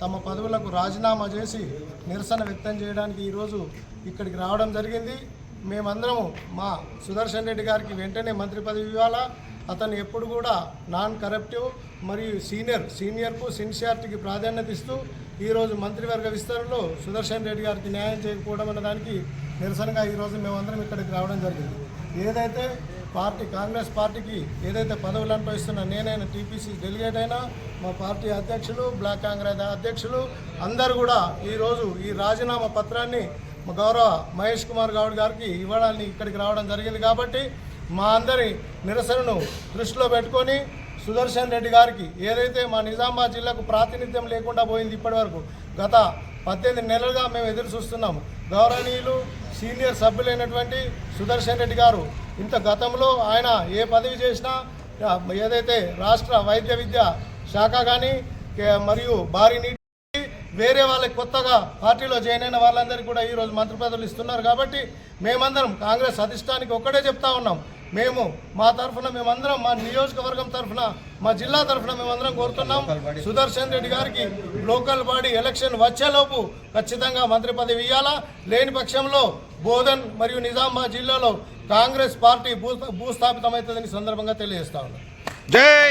తమ పదవులకు రాజీనామా చేసి నిరసన వ్యక్తం చేయడానికి ఈరోజు ఇక్కడికి రావడం జరిగింది. మేమందరము మా సుదర్శన్ రెడ్డి గారికి వెంటనే మంత్రి పదవి ఇవ్వాలా? అతను ఎప్పుడు కూడా నాన్ కరప్టివ్ మరియు సీనియర్ సీనియర్కు సిన్సియారిటీకి ప్రాధాన్యత ఇస్తూ ఈరోజు మంత్రివర్గ విస్తరణలో సుదర్శన్ రెడ్డి గారికి న్యాయం చేయకపోవడం అనే దానికి నిరసనగా ఈరోజు మేమందరం ఇక్కడికి రావడం జరిగింది. ఏదైతే పార్టీ కాంగ్రెస్ పార్టీకి ఏదైతే పదవులు అనుభవిస్తున్న నేనైనా టీపీసీ డెలిగేట్ అయినా మా పార్టీ అధ్యక్షులు బ్లాక్ కాంగ్రెస్ అధ్యక్షులు అందరు కూడా ఈరోజు ఈ రాజీనామా పత్రాన్ని మా గౌరవ మహేష్ కుమార్ గౌడ్ గారికి ఇవ్వడానికి ఇక్కడికి రావడం జరిగింది కాబట్టి మా అందరి నిరసనను దృష్టిలో పెట్టుకొని సుదర్శన్ రెడ్డి గారికి ఏదైతే మా నిజామాబాద్ జిల్లాకు ప్రాతినిధ్యం లేకుండా పోయింది ఇప్పటివరకు గత పద్దెనిమిది నెలలుగా మేము ఎదురు చూస్తున్నాము. గౌరవనీయులు సీనియర్ సభ్యులైనటువంటి సుదర్శన్ రెడ్డి గారు ఇంత గతంలో ఆయన ఏ పదవి చేసినా ఏదైతే రాష్ట్ర వైద్య విద్య శాఖ కానీ మరియు భారీ నీటి వేరే వాళ్ళకి కొత్తగా పార్టీలో జాయిన్ అయిన వాళ్ళందరికీ కూడా ఈరోజు మంత్రి పదవులు ఇస్తున్నారు కాబట్టి మేమందరం కాంగ్రెస్ అధిష్టానికి ఒక్కటే చెప్తా ఉన్నాం. మేము మా తరఫున మేమందరం మా నియోజకవర్గం తరఫున మా జిల్లా తరఫున మేమందరం కోరుతున్నాం. సుదర్శన్ రెడ్డి గారికి లోకల్ బాడీ ఎలక్షన్ వచ్చేలోపు ఖచ్చితంగా మంత్రి పదవి ఇవ్వాలా లేని పక్షంలో బోధన్ మరియు నిజామాబాద్ జిల్లాలో కాంగ్రెస్ పార్టీ భూ భూస్థాపితమవుతుందని సందర్భంగా తెలియజేస్తా ఉన్నాం. జై